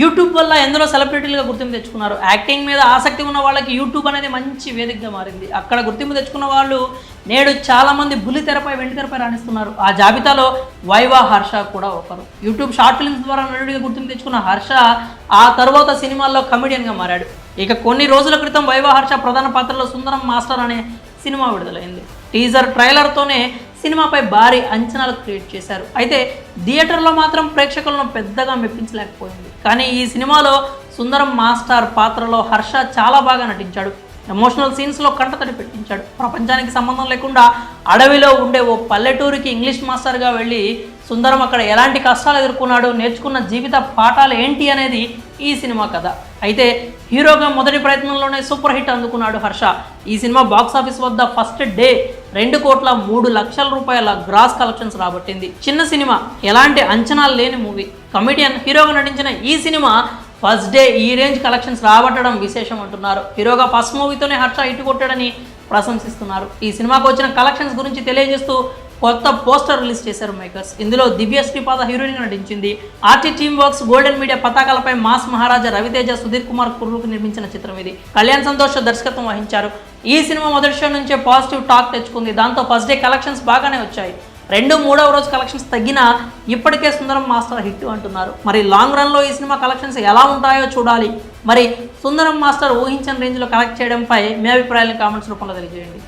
YouTube వల్ల ఎందరో సెలబ్రిటీలుగా గుర్తింపు తెచ్చుకున్నారు. యాక్టింగ్ మీద ఆసక్తి ఉన్న వాళ్ళకి యూట్యూబ్ అనేది మంచి వేదికగా మారింది. అక్కడ గుర్తింపు తెచ్చుకున్న వాళ్ళు నేడు చాలామంది బుల్లి తెరపై వెండి తెరపై రాణిస్తున్నారు. ఆ జాబితాలో వైవా హర్ష కూడా ఒకరు. యూట్యూబ్ షార్ట్ ఫిల్మ్స్ ద్వారా నటుడిగా గుర్తింపు తెచ్చుకున్న హర్ష ఆ తర్వాత సినిమాల్లో కమెడియన్గా మారాడు. ఇక కొన్ని రోజుల క్రితం వైవా హర్ష ప్రధాన పాత్రలో సుందరం మాస్టర్ అనే సినిమా విడుదలైంది. టీజర్ ట్రైలర్తోనే సినిమాపై భారీ అంచనాలు క్రియేట్ చేశారు. అయితే థియేటర్లో మాత్రం ప్రేక్షకులను పెద్దగా మెప్పించలేకపోయింది. కానీ ఈ సినిమాలో సుందరం మాస్టర్ పాత్రలో హర్ష చాలా బాగా నటించాడు. ఎమోషనల్ సీన్స్లో కంటతడి పెట్టించాడు. ప్రపంచానికి సంబంధం లేకుండా అడవిలో ఉండే ఓ పల్లెటూరికి ఇంగ్లీష్ మాస్టర్గా వెళ్ళి సుందరం అక్కడ ఎలాంటి కష్టాలు ఎదుర్కొన్నాడు నేర్చుకున్న జీవిత పాఠాలు ఏంటి అనేది ఈ సినిమా కథ. అయితే హీరోగా మొదటి ప్రయత్నంలోనే సూపర్ హిట్ అందుకున్నాడు హర్ష. ఈ సినిమా బాక్స్ ఆఫీస్ వద్ద ఫస్ట్ డే రెండు కోట్ల మూడు లక్షల రూపాయల గ్రాస్ కలెక్షన్స్ రాబట్టింది. చిన్న సినిమా ఎలాంటి అంచనాలు లేని మూవీ. కమిడియన్ హీరోగా నటించిన ఈ సినిమా ఫస్ట్ డే ఈ రేంజ్ కలెక్షన్స్ రాబట్టడం విశేషం అంటున్నారు. హీరోగా ఫస్ట్ మూవీతోనే హర్ష ఇటు కొట్టాడని ప్రశంసిస్తున్నారు. ఈ సినిమాకు వచ్చిన కలెక్షన్స్ గురించి తెలియజేస్తూ కొత్త పోస్టర్ రిలీజ్ చేశారు మేకర్స్. ఇందులో దివ్య శ్రీపాద హీరోయిన్ నటించింది. RT team works golden media పతాకాలపై mass Maharaja Ravi Teja Sudheer Kumar కుర్రుకు నిర్మించిన చిత్రం ఇది. కళ్యాణ్ సంతోష్ దర్శకత్వం వహించారు. ఈ సినిమా మొదటి షో నుంచే పాజిటివ్ టాక్ తెచ్చుకుంది. దాంతో ఫస్ట్ డే కలెక్షన్స్ బాగానే వచ్చాయి. రెండు మూడవ రోజు కలెక్షన్స్ తగ్గినా ఇప్పటికే సుందరం మాస్టర్ హిట్ అంటున్నారు. మరి లాంగ్ రన్లో ఈ సినిమా కలెక్షన్స్ ఎలా ఉంటాయో చూడాలి. మరి సుందరం మాస్టర్ ఊహించిన రేంజ్లో కలెక్ట్ చేయడంపై మీ అభిప్రాయాలను కామెంట్స్ రూపంలో తెలియజేయండి.